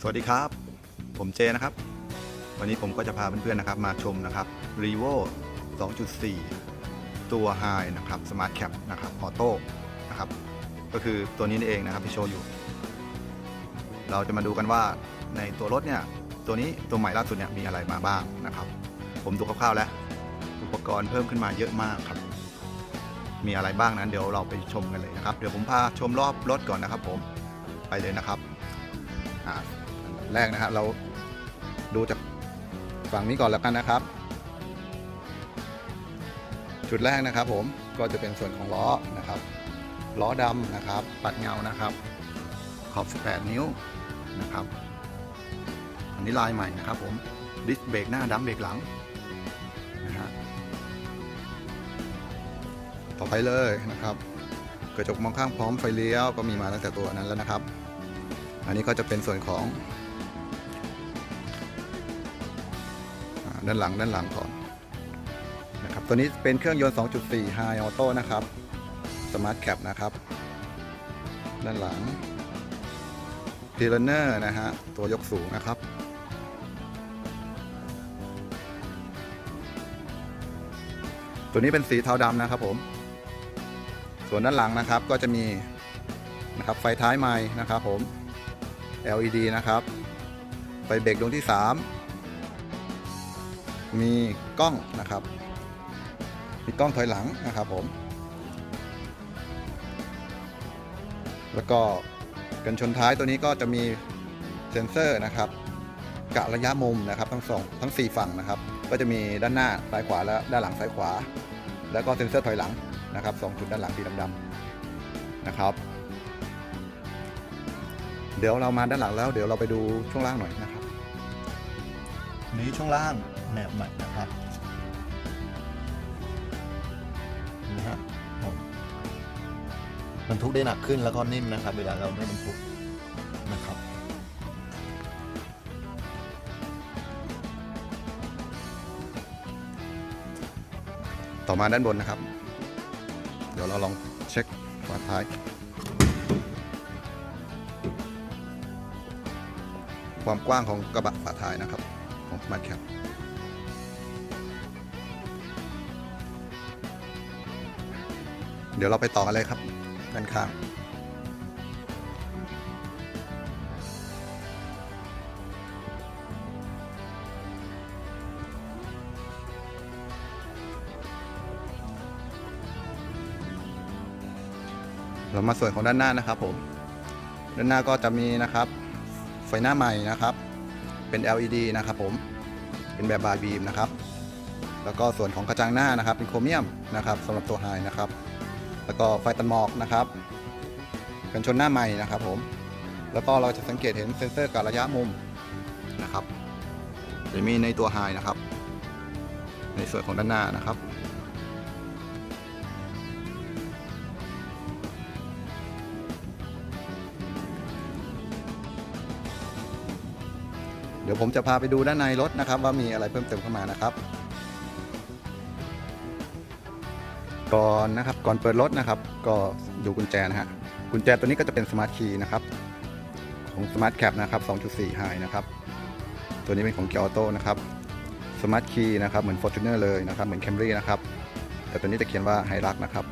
สวัสดีครับ ผมเจนะครับ วันนี้ผมก็จะพาเพื่อนๆนะครับ มาชมนะครับ r e v o 2.4 ตัว High นะครับ Smart Cap นะครับออโต้นะครับ ก็คือตัวนี้นี่เองนะครับที่โชว์อยู่ เราจะมาดูกันว่าในตัวรถเนี่ย ตัวนี้ตัวใหม่ล่าสุดเนี่ยมีอะไรมาบ้างนะครับ ผมดูคร่าวๆแล้ว อุปกรณ์เพิ่มขึ้นมาเยอะมากครับ มีอะไรบ้างนั้นเดี๋ยวเราไปชมกันเลยนะครับ เดี๋ยวผมพาชมรอบรถก่อนนะครับ ผมไปเลยนะครับ อ่า แรกนะครับเราดูจากฝั่งนี้ก่อนแล้วกันนะครับ จุดแรกนะครับ ผมก็จะเป็นส่วนของล้อนะครับล้อดำนะครับ ปัดเงานะครับ ขอบ 18 นิ้วนะครับ อันนี้ลายใหม่นะครับ ผมดิสเบรกหน้าดัมเบรกหลังนะฮะต่อไปเลยนะครับ กระจกมองข้างพร้อมไฟเลี้ยวก็มีมาตั้งแต่ตัวนั้นแล้วนะครับ อันนี้ก็จะเป็นส่วนของ ด้านหลังด้านหลังก่อนนะครับตัวนี้เป็นเครื่องยนต์ 2.4 High Auto นะครับ Smart Cap นะครับ ด้านหลัง p i l a n e r นะฮะ ตัวยกสูงนะครับ ตัวนี้เป็นสีเทาดำนะครับผม ส่วนด้านหลังนะครับก็จะมีนะครับไฟท้ายไม้นะครับผม LED นะครับ ไฟเบรกดวงที่ 3 มีกล้องนะครับ มีกล้องถอยหลังนะครับผม แล้วก็กันชนท้ายตัวนี้ก็จะมีเซ็นเซอร์นะครับกะระยะมุมนะครับทั้งสองทั้ง 4 ฝั่งนะครับ ก็จะมีด้านหน้าซ้ายขวาและด้านหลังซ้ายขวา แล้วก็เซ็นเซอร์ถอยหลังนะครับสองจุดด้านหลังสีดำๆนะครับ เดี๋ยวเรามาด้านหลังแล้วเดี๋ยวเราไปดูช่วงล่างหน่อยนะครับ นี้ช่วงล่างแนบใหม่นะครับนี่ฮะมบรรทุกได้หนักขึ้นแล้วก็นิ่มนะครับ เวลาเราไม่บรรทุกนะครับต่อมาด้านบนนะครับ เดี๋ยวเราลองเช็คฝาท้าย ความกว้างของกระบะฝาท้ายนะครับ ของ Smart Cap เดี๋ยวเราไปต่อกันเลยครับด้านข้างเรามาส่วนของด้านหน้านะครับผม ด้านหน้าก็จะมีนะครับ ไฟหน้าใหม่นะครับ เป็น LED นะครับผม เป็นแบบบายบีมนะครับ แล้วก็ส่วนของกระจังหน้านะครับ เป็นโครเมียมนะครับสำหรับตัวไฮนะครับ แล้วก็ไฟตันหมอกนะครับกันชนหน้าใหม่นะครับผม แล้วก็เราจะสังเกตเห็นเซ็นเซอร์กับระยะมุมนะครับจะมีในตัวไฮนะครับ ในส่วนของด้านหน้านะครับ ดี๋ยวผมจะพาไปดูด้านในรถนะครับ ว่ามีอะไรเพิ่มเติมเข้ามานะครับ ก่อนนะครับก่อนเปิดรถนะครับ ก็ดูกุญแจนะฮะกุญแจตัวนี้ก็จะเป็นสมาร์ทคีย์นะครับ ของ Smart Cap นะครับ 2.4 High นะครับ ตัวนี้เป็นของ Kia Auto นะครับ Smart Key นะครับ เหมือน Fortuner เลยนะครับ เหมือน Camry นะครับ แต่ตัวนี้จะเขียนว่า h i l u x นะครับ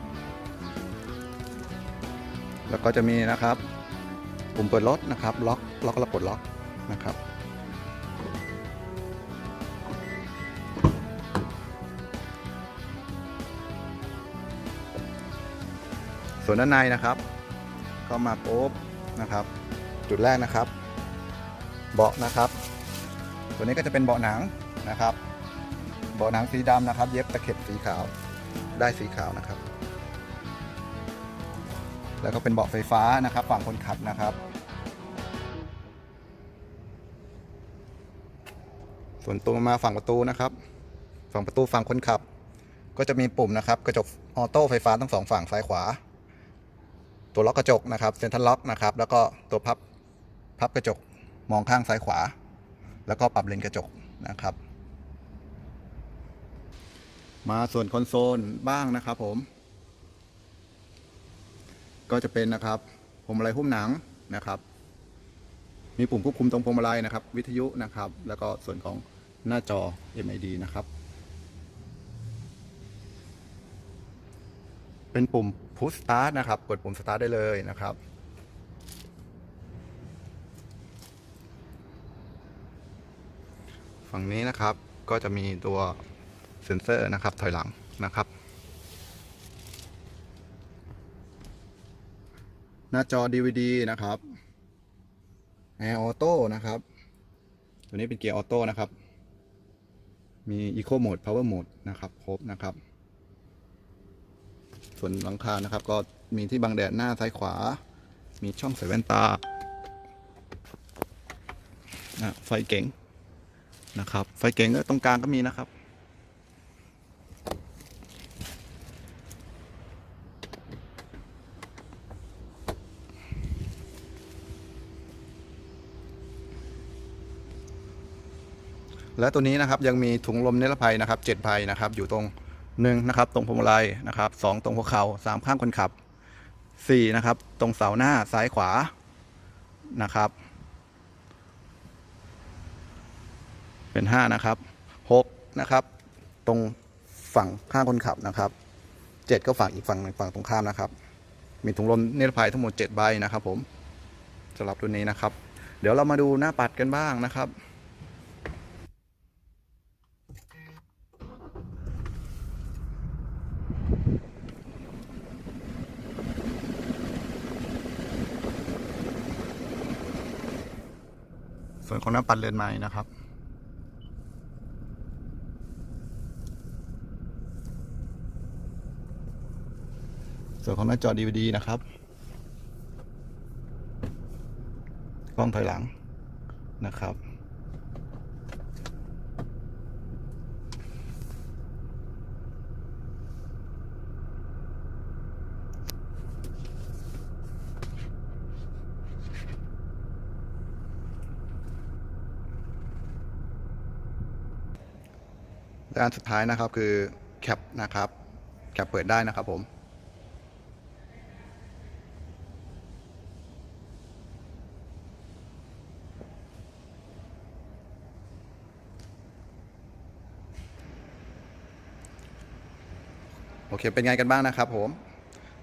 แล้วก็จะมีนะครับ ปุ่มเปิดรถนะครับ ล็อก ล็อกแล้วปลดล็อกนะครับ ส่วนด้านในนะครับก็มาปุ๊บนะครับ จุดแรกนะครับ เบาะนะครับ ตัวนี้ก็จะเป็นเบาะหนังนะครับ เบาะหนังสีดำนะครับ เย็บตะเข็บสีขาวได้สีขาวนะครับ แล้วก็เป็นเบาะไฟฟ้านะครับ ฝั่งคนขับนะครับ ส่วนตัวมาฝั่งประตูนะครับ ฝั่งประตูฝั่งคนขับ ก็จะมีปุ่มนะครับ กระจกออโต้ไฟฟ้าทั้งสองฝั่งซ้ายขวา ตัวล็อกกระจกนะครับเซ็นทรัลล็อกนะครับแล้วก็ตัวพับพับกระจกมองข้างซ้ายขวา แล้วก็ปรับเลนกระจกนะครับ มาส่วนคอนโซลบ้างนะครับผม ก็จะเป็นนะครับผมอะไรหุ้มหนังนะครับ มีปุ่มควบคุมตรงพวงมาลัยนะครับ วิทยุนะครับ แล้วก็ส่วนของหน้าจอ MID นะครับ เป็นปุ่ม push start นะครับ กดปุ่ม start ได้เลยนะครับ ฝั่งนี้นะครับก็จะมีตัวเซ็นเซอร์นะครับถอยหลังนะครับ หน้าจอ DVD นะครับ Air Auto นะครับ ตัวนี้เป็นเกียร์ออโต้นะครับ มี Eco Mode Power Mode นะครับ ครบนะครับ ส่วนหลังคานะครับ ก็มีที่บังแดดหน้าซ้ายขวา มีช่องใส่แว่นตาไฟเก๋งนะครับ ไฟเก๋งก็ตรงกลางก็มีนะครับและตัวนี้นะครับยังมีถุงลมนิรภัยนะครับเจ็ดใบนะครับอยู่ตรง หนึ่งนะครับตรงพวงมาลัยนะครับสองตรงหัวเข่าสามข้างคนขับสี่นะครับตรงเสาหน้าซ้ายขวานะครับ เป็นห้านะครับหกนะครับ ตรงฝั่งข้างคนขับนะครับเจ็ดก็ฝั่งอีกฝั่งหนึ่งฝั่งตรงข้ามนะครับ มีถุงลมนิรภัยทั้งหมดเจ็ดใบนะครับ ผมสำหรับตัวนี้นะครับ เดี๋ยวเรามาดูหน้าปัดกันบ้างนะครับ ส่วนของหน้าปัดเรือนไม้นะครับ ส่วนของหน้าจอ DVD นะครับกล้องถอยหลังนะครับ และอันสุดท้ายนะครับคือแคปนะครับแคปเปิดได้นะครับผมโอเค เป็นไงกันบ้างนะครับผม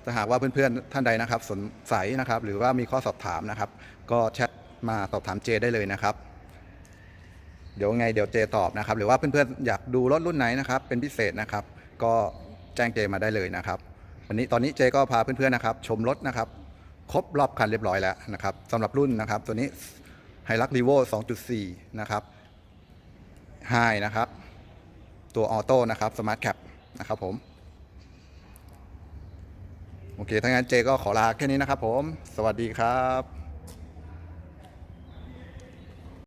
ถ้าหากว่าเพื่อนๆท่านใดนะครับ สนใจนะครับ หรือว่ามีข้อสอบถามนะครับ ก็แชทมาสอบถามเจได้เลยนะครับ เดี๋ยวไงเดี๋ยวเจตอบนะครับ หรือว่าเพื่อนๆอยากดูรถรุ่นไหนนะครับ เป็นพิเศษนะครับ ก็แจ้งเจมาได้เลยนะครับ วันนี้ตอนนี้เจก็พาเพื่อนๆนะครับ ชมรถนะครับ ครบรอบคันเรียบร้อยแล้วนะครับสำหรับรุ่นนะครับ ตัวนี้ไฮรักรีโว2.4 นะครับไฮนะครับ ตัวออโต้นะครับสมาร์ทแคปนะครับผม โอเคถ้างั้นเจก็ขอลาแค่นี้นะครับผม สวัสดีครับ